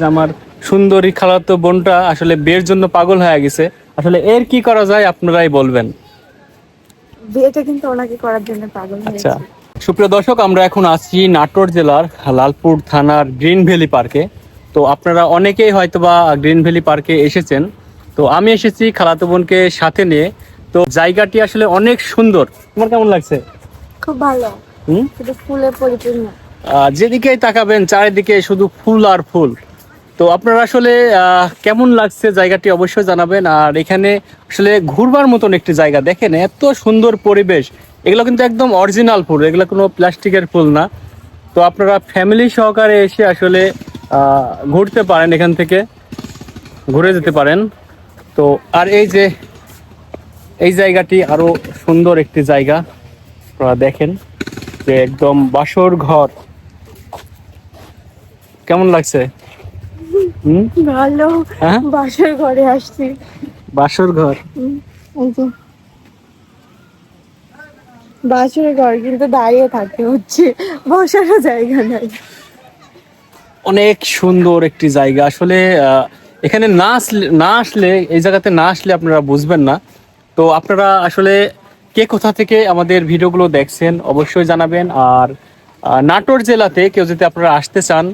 আমার সুন্দরী খালাতো বোনটা আসলে বিয়ের জন্য পাগল হয়ে গেছে। আসলে এর কি করা যায় আপনারাই বলবেন। বিয়েটা কিন্তু ওনাকে করার জন্য পাগল আচ্ছা। সুপ্রিয় দর্শক আমরা এখন আছি নাটোর জেলার লালপুর থানার গ্রিন ভ্যালি পার্কে। তো আপনারা অনেকেই হয়তোবা গ্রিন ভ্যালি পার্কে এসেছেন। তো আমি এসেছি খালাতো বোনকে সাথে নিয়ে। তো জায়গাটি আসলে অনেক সুন্দর। তোমার কেমন লাগছে? খুব ভালো। হুম? ফুলে পরিপূর্ণ। যেদিকেই তাকাবেন চারিদিকে শুধু ফুল আর ফুল। তো আপনারা আসলে কেমন লাগছে? জায়গাটি অবশ্যই জানাবেন। আর এখানে আসলে ঘুরবার মতন একটি জায়গা দেখেন, এত সুন্দর পরিবেশ। এগুলো কিন্তু একদম অরিজিনাল ফুল, এগুলো কোনো প্লাস্টিকের ফুল না। তো আপনারা ফ্যামিলি সহকারে এসে আসলে ঘুরতে পারেন এখান থেকে, ঘুরে যেতে পারেন। তো, আর এই যে, এই জায়গাটি আরও সুন্দর একটি জায়গা, আপনারা দেখেন যে একদম বাসর ঘর। কেমন লাগছে? হুম? ভালো হ্যাঁ? বাসার ঘরে আসছি। বাসর ঘর? হুম, এই যে। বাসর ঘর কিন্তু দাঁড়িয়ে থাকতে হচ্ছে বসারও জায়গা নাই। অনেক সুন্দর একটি জায়গা। আসলে এখানে না আসলে না আসলে এই জায়গাতে না আসলে আপনারা বুঝবেন না। তো আপনারা আসলে কে কোথা থেকে আমাদের ভিডিওগুলো দেখছেন অবশ্যই জানাবেন। আর নাটোর জেলাতে কেউ যদি আপনারা আসতে চান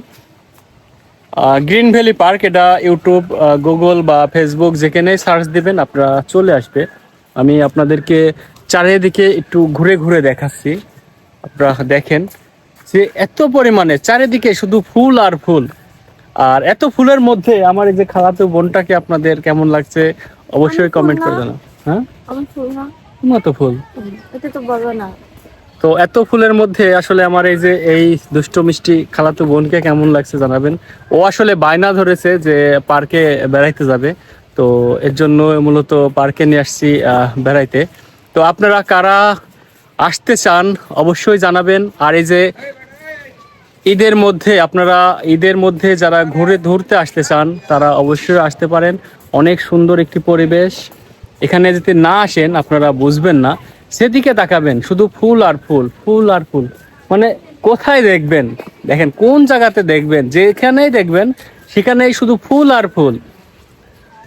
গ্রিন ভ্যালি পার্ক এটা ইউটিউব গুগল বা ফেসবুক যেখানে সার্চ দিবেন আপনারা চলে আসবে। আমি আপনাদেরকে চারিদিকে একটু ঘুরে ঘুরে দেখাচ্ছি। আপনারা দেখেন যে এত পরিমাণে চারিদিকে শুধু ফুল আর ফুল। আর এত ফুলের মধ্যে আমার এই যে খালাতো বোনটাকে আপনাদের কেমন লাগছে অবশ্যই কমেন্ট করে না। জানান। হ্যাঁ? আমার ফুল না। মতো ফুল। এটা তো বড় না। তো এত ফুলের মধ্যে আসলে আমার এই যে এই দুষ্ট মিষ্টি খালাতো বোনকে কেমন লাগছে জানাবেন। ও আসলে বায়না ধরেছে যে পার্কে বেড়াইতে যাবে। তো এর জন্য মূলত পার্কে নিয়ে আসছি বেড়াইতে। তো আপনারা কারা আসতে চান অবশ্যই জানাবেন। আর এই যে ঈদের মধ্যে আপনারা, ঈদের মধ্যে যারা ঘুরে ঘুরতে আসতে চান, তারা অবশ্যই আসতে পারেন। অনেক সুন্দর একটি পরিবেশ। এখানে যদি না আসেন, আপনারা বুঝবেন না। সেদিকে তাকাবেন শুধু ফুল আর ফুল ফুল আর ফুল। মানে কোথায় দেখবেন? দেখেন কোন জায়গাতে দেখবেন? যেখানেই দেখবেন সেখানেই শুধু ফুল আর ফুল।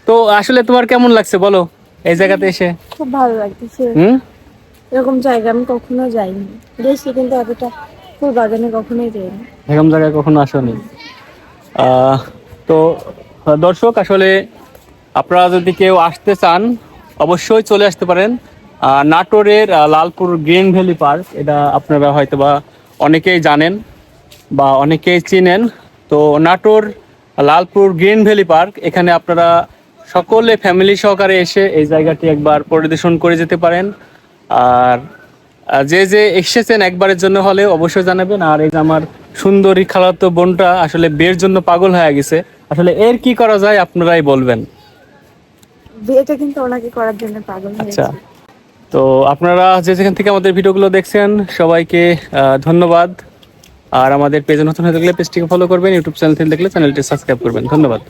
তো আসলে তোমার কেমন লাগছে বলো? এই জায়গাতে এসে। খুব ভালো লাগছে হুম? এরকম জায়গা আমি কখনো যাইনি। গেছি কিন্তু এতটা ফুল বাগানে কখনোই যাইনি। এরকম জায়গায় কখনো আসনি। তো দর্শক আসলে আপনারা যদি কেউ আসতে চান অবশ্যই চলে আসতে পারেন। নাটোরের লালপুর গ্রিন ভ্যালি পার্ক এটা আপনারা হয়তোবা অনেকেই জানেন বা অনেকেই চিনেন। তো Natore Lalpur Green Valley Park এখানে আপনারা সকলে ফ্যামিলি সহকারে এসে এই জায়গাটি একবার পরিদর্শন করে যেতে পারেন। আর যে যে এসেছেন একবারের জন্য হলে অবশ্যই জানাবেন। আর এই যে আমার সুন্দরী খালাতো বোনটা আসলে বিয়ের জন্য পাগল হয়ে গেছে। আসলে এর কি করা যায় আপনারাই বলবেন। বিয়েটা কিন্তু ওনাকে করার জন্য পাগল হয়েছে আচ্ছা। তো আপনারা যে যেখান থেকে আমাদের ভিডিওগুলো দেখছেন, সবাইকে ধন্যবাদ। আর আমাদের পেজে নতুন হয়ে থাকলে পেজটিকে ফলো করবেন ইউটিউব চ্যানেল থেকে দেখলে চ্যানেলটি সাবস্ক্রাইব করবেন। ধন্যবাদ।